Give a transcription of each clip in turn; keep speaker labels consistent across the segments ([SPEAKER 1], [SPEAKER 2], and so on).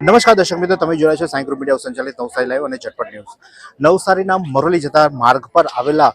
[SPEAKER 1] નમસ્કાર દર્શક મિત્રો, તમે જોયા છો સાંઈ ગ્રુપ મીડિયા સંચાલિત નવસારી લાઈવ અને ચટપટ ન્યૂઝ. નવસારીના મરોલી જતા માર્ગ પર આવેલા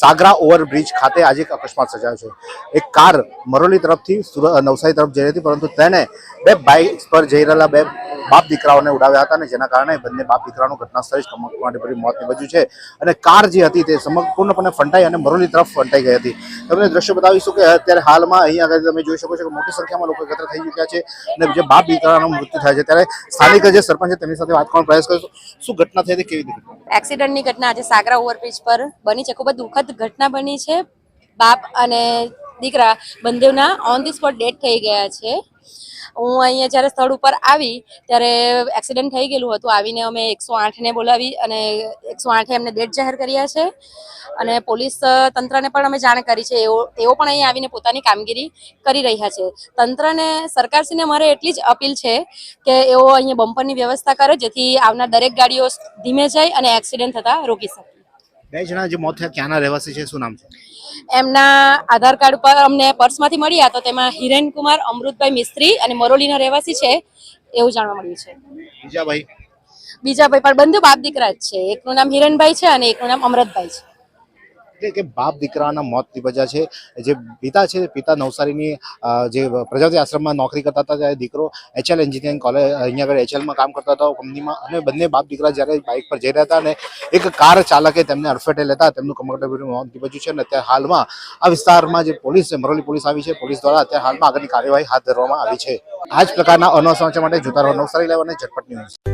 [SPEAKER 1] સાગરા ઓવરબ્રિજ ખાતે આજે એક અકસ્માત સર્જાયો છે. એક કાર મરોલી તરફથી નવસારી તરફ જઈ હતી, પરંતુ તેને બે બાઇક પર જઈ રહેલા બે બાપ દીકરાઓને ઉડાવ્યા હતા અને જેના કારણે બંને બાપ દીકરાનું ઘટના સ્થળે જ કમકમાટીભરી મોત નિપજ્યું છે. અને કાર જે હતી તે સંપૂર્ણપણે ફંટાઈ અને મરોલી તરફ ફંટાઈ ગઈ હતી. તમને દ્રશ્ય બતાવીશું કે અત્યારે હાલમાં અહીંયા આગળ તમે જોઈ શકો છો કે મોટી સંખ્યામાં લોકો એકત્ર થઈ ચૂક્યા છે અને જે બાપ દીકરાનું મૃત્યુ થાય છે. ત્યારે સ્થાનિક જે સરપંચ છે તેમની સાથે વાત કરવાનો પ્રયાસ કરીશું. શું ઘટના થઈ હતી, કેવી રીતે?
[SPEAKER 2] એક્સિડન્ટની ઘટના આજે સાગરા ઓવરબ્રિજ પર બની છે. ખૂબ જ દુઃખદ ઘટના બની છે. બાપ અને દીકરા બંદેવના ઓન ધી સ્પોટ ડેથ થઈ ગયા છે. હું અહીંયા જ્યારે સ્થળ ઉપર આવી, ત્યારે એક્સિડન્ટ થઈ ગયેલું હતું. આવીને અમે એકસો આઠને બોલાવી અને એકસો આઠે એમને ડેટ જાહેર કર્યા છે. અને પોલીસ તંત્રને પણ અમે જાણ કરી છે. એઓ, તેઓ પણ અહીંયા આવીને પોતાની કામગીરી કરી રહ્યા છે. તંત્રને, સરકારશ્રીને મારે એટલી જ અપીલ છે કે એઓ અહીંયા બમ્પરની વ્યવસ્થા કરે, જેથી આવનાર દરેક ગાડીઓ ધીમે જાય અને એક્સિડન્ટ થતા રોકી શકે.
[SPEAKER 1] બે જણા જે મોત થયા ક્યાંના રહેવાસી છે શું નામ છે?
[SPEAKER 2] એમના આધાર કાર્ડ પર અમને પર્સમાંથી મળ્યા તો તેમાં હિરેનકુમાર અમૃતભાઈ મિસ્ત્રી અને મરોલીના રહેવાસી છે એવું જાણવા મળ્યું છે.
[SPEAKER 1] બીજા ભાઈ
[SPEAKER 2] બીજા ભાઈ પણ બંને બાપ દીકરા જ છે. એકનું નામ હિરણભાઈ છે અને એકનું નામ અમૃતભાઈ છે.
[SPEAKER 1] કે બાપ દીકરાના મોત નીપજ્યા છે. જે પિતા છે, પિતા નવસારીની જે પ્રજાપતિ આશ્રમમાં નોકરી કરતા હતા, ત્યારે દીકરો એચએલ એન્જિનિયરિંગ કોલેજ અહીંયા આગળ એચએલમાં કામ કરતા હતા, કંપનીમાં. અને બંને બાપ દીકરા જ્યારે બાઇક પર જઈ રહ્યા હતા અને એક કાર ચાલકે તેમને અડફેટે લેતા તેમનું કમકટભર્યું મોત નીપજ્યું છે અને અત્યારે હાલમાં આ વિસ્તારમાં જે પોલીસ છે મરોલી પોલીસ આવી છે. પોલીસ દ્વારા અત્યારે હાલમાં આગળની કાર્યવાહી હાથ ધરવામાં આવી છે. આ જ પ્રકારના સમાચાર માટે જોતા રહો નવસારી લેવાને અને ઝટપટ ન્યૂઝ.